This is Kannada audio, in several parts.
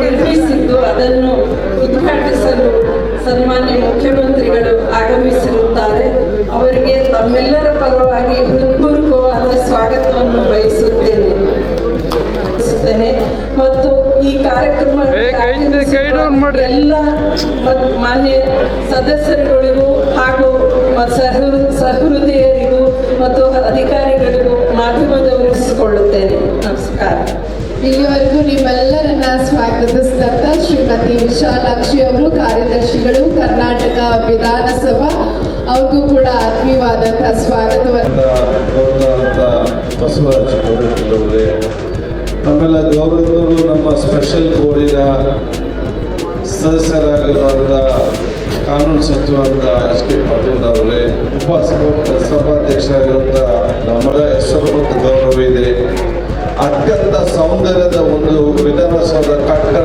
ನಿರ್ಮಿಸಿದ್ದು ಅದನ್ನು ಉದ್ಘಾಟಿಸಲು ಸನ್ಮಾನ್ಯ ಮುಖ್ಯಮಂತ್ರಿಗಳು ಆಗಮಿಸಿರುತ್ತಾರೆ. ಅವರಿಗೆ ತಮ್ಮೆಲ್ಲರ ಪರವಾಗಿ ಹೃತ್ಪೂರ್ವಕವಾದ ಸ್ವಾಗತವನ್ನು ಬಯಸುತ್ತೇನೆ. ಮತ್ತು ಈ ಕಾರ್ಯಕ್ರಮ. ಎಲ್ಲ ಮಾನ್ಯ ಸದಸ್ಯರುಗಳಿಗೂ ಹಾಗೂ ಸಹೃದಯರಿಗೂ ಮತ್ತು ಅಧಿಕಾರಿಗಳಿಗೂ ಮಾಧ್ಯಮದವರಿಸಿಕೊಳ್ಳುತ್ತೇನೆ ನಮಸ್ಕಾರ. ಇಲ್ಲಿವರೆಗೂ ನಿಮ್ಮೆಲ್ಲರನ್ನ ಸ್ವಾಗತಿಸಿದಂತ ಶ್ರೀಮತಿ ವಿಶಾಲಾಕ್ಷಿ ಅವರು ಕಾರ್ಯದರ್ಶಿಗಳು ಕರ್ನಾಟಕ ವಿಧಾನಸಭಾ ಅವ್ರಿಗೂ ಕೂಡ ಆತ್ಮೀಯವಾದಂತಹ ಸ್ವಾಗತವನ್ನು. ಬಸವರಾಜ ಗೌರವರೇ ಆಮೇಲೆ ಗೌರವರು ನಮ್ಮ ಸ್ಪೆಷಲ್ ಬೋರ್ಡಿನ ಸದಸ್ಯರಾಗಿರುವಂಥ ಕಾನೂನು ಸಚಿವರಾದ ಎಸ್ ಕೆ ಪಾಟೀಲ್ ಅವರೇ ಉಪಸಭಾ ಸಭಾಧ್ಯಕ್ಷರಾಗಿರುವಂಥ ನಮ್ಮದ ಹೆಸರು ಮತ್ತು ಗೌರವ ಇದೆ. ಅತ್ಯಂತ ಸೌಂದರ್ಯದ ಒಂದು ವಿಧಾನಸೌಧ ಕಟ್ಟಡ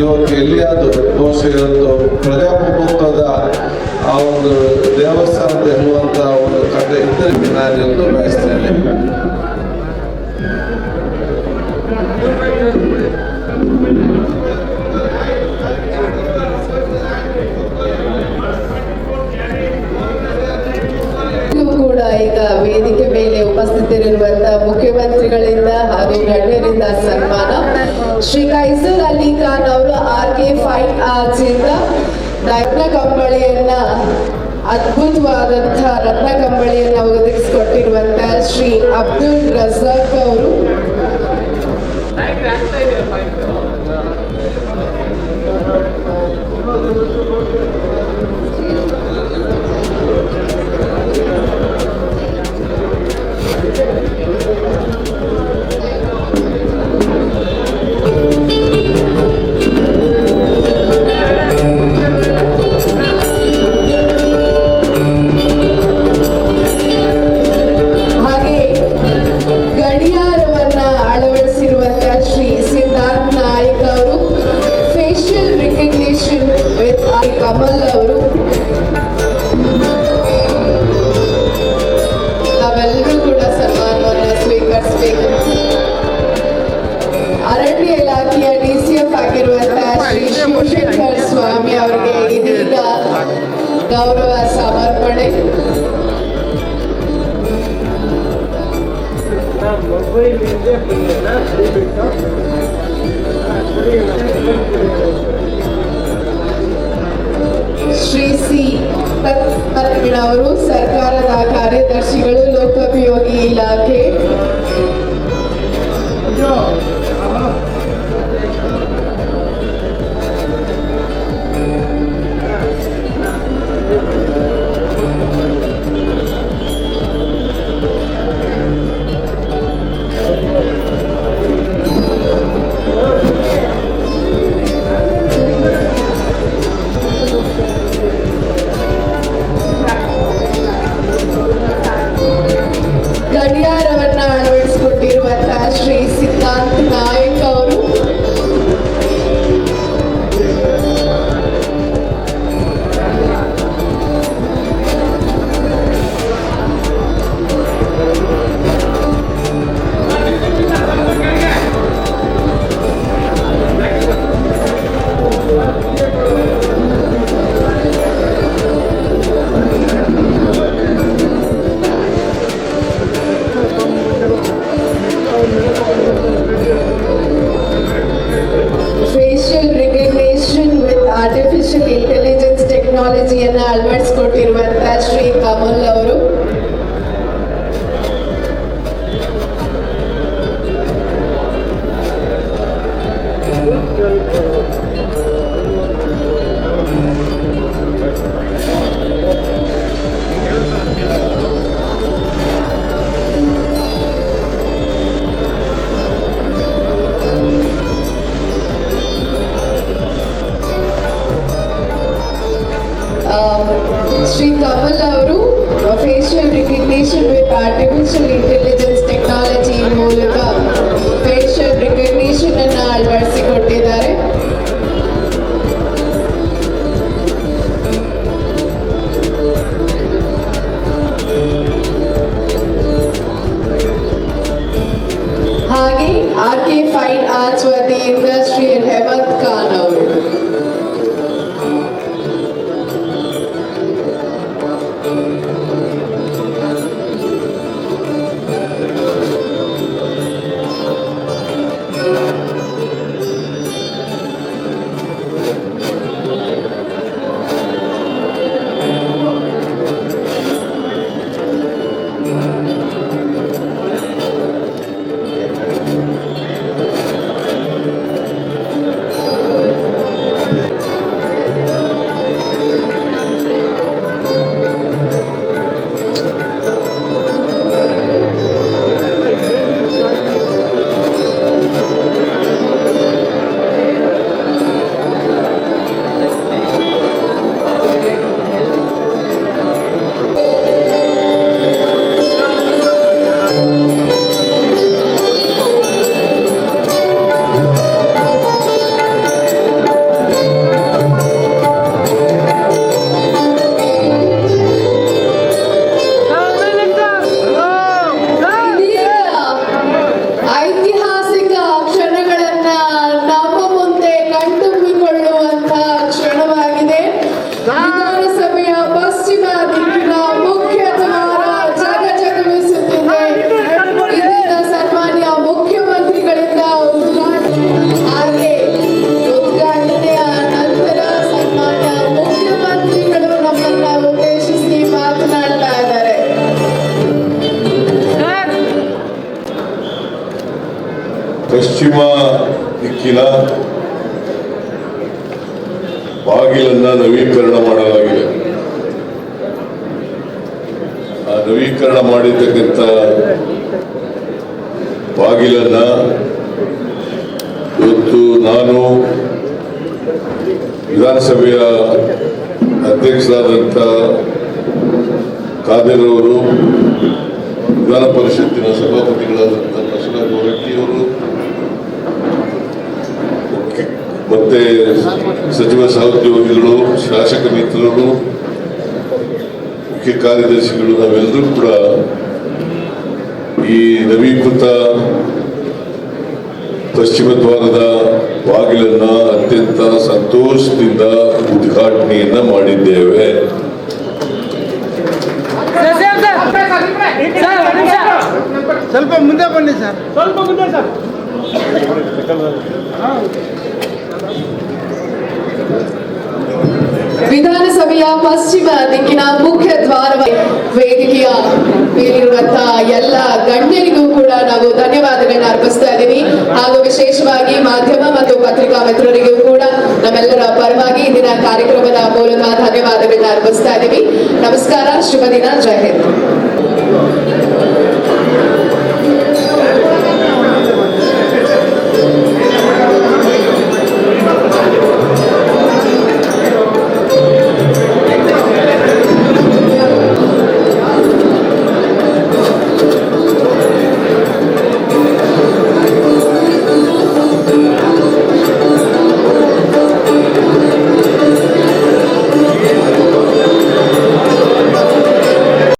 ಇವತ್ತು ಎಲ್ಲಿಯಾದರೂ ಬಹುಶಃ ಇವತ್ತು ಪ್ರಜಾಪ್ರಭುತ್ವದ ಆ ಒಂದು ದೇವಸ್ಥಾನದ ಹೇಳುವಂಥ ಒಂದು ಕಟ್ಟಡ ಇದ್ದರೆ ನಾನು ಬಯಸ್ತೇನೆ ಮುಖ್ಯಮಂತ್ರಿಗಳಿಂದ ಹಾಗೂ ಗಣ್ಯರಿಂದ ಸನ್ಮಾನ. ಶ್ರೀ ಕೈಸೂರ್ ಅಲಿ ಖಾನ್ ಅವರು ಆರ್ ಕೆ ಫೈನ್ ಆರ್ಟ್ಸ್ ಇಂದ ರತ್ನ ಕಂಬಳಿಯನ್ನ ಅದ್ಭುತವಾದಂತಹ ರತ್ನ ಕಂಬಳಿಯನ್ನ ಒದಗಿಸಿಕೊಟ್ಟಿರುವಂತಹ ಶ್ರೀ ಅಬ್ದುಲ್ ರಜಾಕ್ ಅವರು. ಕಮಲ್ ಅವರು. ನಾವೆಲ್ಲರೂ ಕೂಡ ಸನ್ಮಾನವನ್ನು ಸ್ವೀಕರಿಸಬೇಕು. ಅರಣ್ಯ ಇಲಾಖೆಯ ಡಿ ಸಿ ಎಫ್ ಆಗಿರುವಂತಹ ಶ್ರೀ ಶಿವಶಂಕರ್ ಸ್ವಾಮಿ ಅವರಿಗೆ ಇದೀಗ ಗೌರವ ಸಮರ್ಪಣೆ. ಶ್ರೀ ಅವರು ಸರ್ಕಾರದ ಕಾರ್ಯದರ್ಶಿಗಳು ಲೋಕೋಪಯೋಗಿ ಇಲಾಖೆ ಗಡಿಯಾರವನ್ನ uh, differentiated ಪಶ್ಚಿಮ ದಿಕ್ಕಿನ ಬಾಗಿಲನ್ನ ನವೀಕರಣ ಮಾಡಲಾಗಿದೆ. ಆ ನವೀಕರಣ ಮಾಡಿರ್ತಕ್ಕಂಥ ಬಾಗಿಲನ್ನ ಇವತ್ತು ನಾನು ವಿಧಾನಸಭೆಯ ಅಧ್ಯಕ್ಷರಾದಂಥ ಕಾದೇರವರು ಅವರು ವಿಧಾನ ಪರಿಷತ್ತಿನ ಸಭಾಪತಿಗಳಾದಂಥ ಬಸವರಾಜ್ ಅವರು ಮತ್ತೆ ಸಚಿವ ಸಹೋದ್ಯೋಗಿಗಳು ಶಾಸಕ ಮಿತ್ರರು ಮುಖ್ಯ ಕಾರ್ಯದರ್ಶಿಗಳು ನಾವೆಲ್ಲರೂ ಕೂಡ ಈ ನವೀಕೃತ ಪಶ್ಚಿಮ ದ್ವಾರದ ಬಾಗಿಲನ್ನ ಅತ್ಯಂತ ಸಂತೋಷದಿಂದ ಉದ್ಘಾಟನೆಯನ್ನ ಮಾಡಿದ್ದೇವೆ. ಸ್ವಲ್ಪ ಮುಂದೆ ಬನ್ನಿ ಸರ್. ಸ್ವಲ್ಪ ಮುಂದೆ ಸರ್. ವಿಧಾನಸಭೆಯ ಪಶ್ಚಿಮ ದಿಕ್ಕಿನ ಮುಖ್ಯ ದ್ವಾರ ವೇದಿಕೆಯ ಮೇಲಿರುವಂತಹ ಎಲ್ಲ ಗಣ್ಯರಿಗೂ ಕೂಡ ನಾವು ಧನ್ಯವಾದಗಳನ್ನ ಅರ್ಪಿಸ್ತಾ ಇದ್ದೀವಿ. ಹಾಗೂ ವಿಶೇಷವಾಗಿ ಮಾಧ್ಯಮ ಮತ್ತು ಪತ್ರಿಕಾ ಮಿತ್ರರಿಗೂ ಕೂಡ ನಮ್ಮೆಲ್ಲರ ಪರವಾಗಿ ಇಂದಿನ ಕಾರ್ಯಕ್ರಮದ ಮೂಲಕ ಧನ್ಯವಾದಗಳನ್ನ ಅರ್ಪಿಸ್ತಾ ಇದ್ದೀವಿ. ನಮಸ್ಕಾರ, ಶುಭ ದಿನ ಜಯ ಹಿಂದ್.